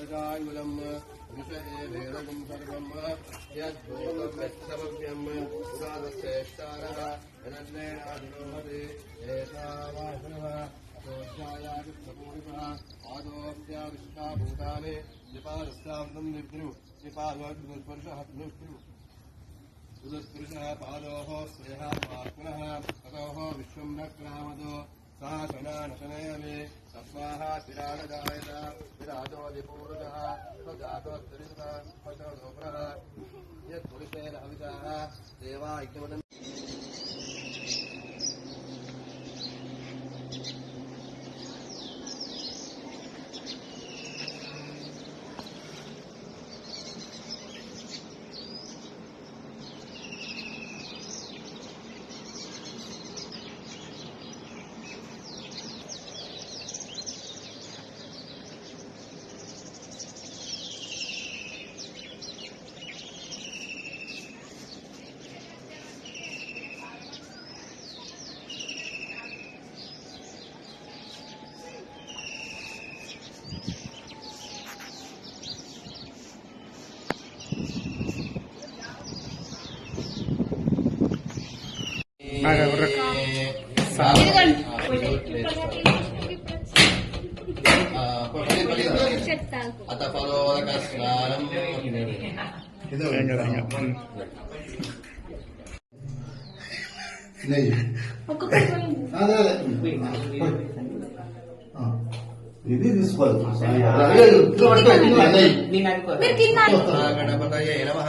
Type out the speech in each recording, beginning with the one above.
अत्यतिष्ठजाङ्गुलम् विषये वेदगं सर्वं यद्भूतव्यस्तभव्यं पुराणश्रेष्ठारः यदन्नेनाधिरोहति एतावासनः अतोऽध्यायादिष्टपूरितः आदोऽस्यादिष्टाभूतानि निपादस्याब्दं निर्गृणु निपादोऽग्निस्पर्शः निर्गृणु उदस्पृशः पादोः श्रेयः पुनः ततोः विश्वं न क्रामदो सः शनानशनयमे तस्माः तिरानदायत विराजोऽधिपूरुषः स्वजातोत्तरितः स्वचोदोप्रः जातो दरिद्रा पशवः गोपुरः यत् पुरुषेण हविषाः देवा इत्यवदन् ఇది తీసుకోవాలి మీరు కింద గణపతయే నమః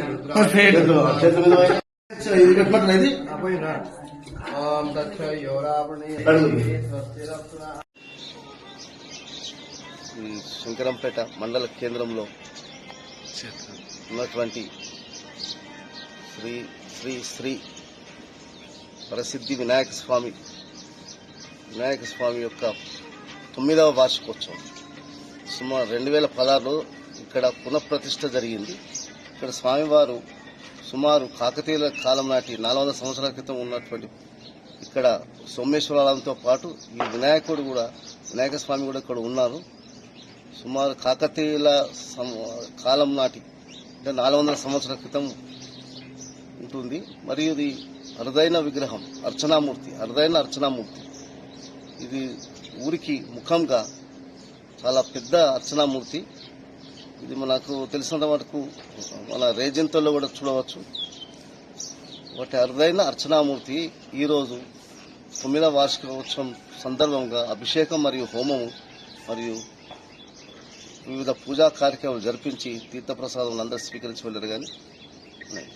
ఇది ఇది ఓం శంకరంపేట మండల కేంద్రంలో ఉన్నటువంటి శ్రీ శ్రీ శ్రీ ప్రసిద్ధి వినాయక స్వామి వినాయక స్వామి యొక్క తొమ్మిదవ వార్షికోత్సవం. సుమారు రెండు వేల పదహారులో ఇక్కడ పునఃప్రతిష్ఠ జరిగింది. ఇక్కడ స్వామివారు సుమారు కాకతీయుల కాలం నాటి నాలుగు వందల సంవత్సరాల క్రితం ఉన్నటువంటి ఇక్కడ సోమేశ్వరాలయంతో పాటు ఈ వినాయకుడు కూడా వినాయక స్వామి కూడా ఇక్కడ ఉన్నారు. సుమారు కాకతీయుల సం- కాలం నాటి అంటే నాలుగు వందల సంవత్సరాల క్రితం ఉంటుంది. మరియు ఇది అరుదైన విగ్రహం అర్చనామూర్తి అరుదైన అర్చనామూర్తి. ఇది ఊరికి ముఖంగా చాలా పెద్ద అర్చనామూర్తి. ఇది మనకు తెలిసినంత వరకు మన రేజంతల్లో కూడా చూడవచ్చు ఒకటి అరుదైన అర్చనామూర్తి ఈరోజు తొమ్మిదవ వార్షికోత్సవం సందర్భంగా అభిషేకం మరియు హోమము మరియు వివిధ పూజా కార్యక్రమాలు జరిపించి తీర్థప్రసాదం అందరూ స్వీకరించి వెళ్ళారు కానీ ఉన్నాయి.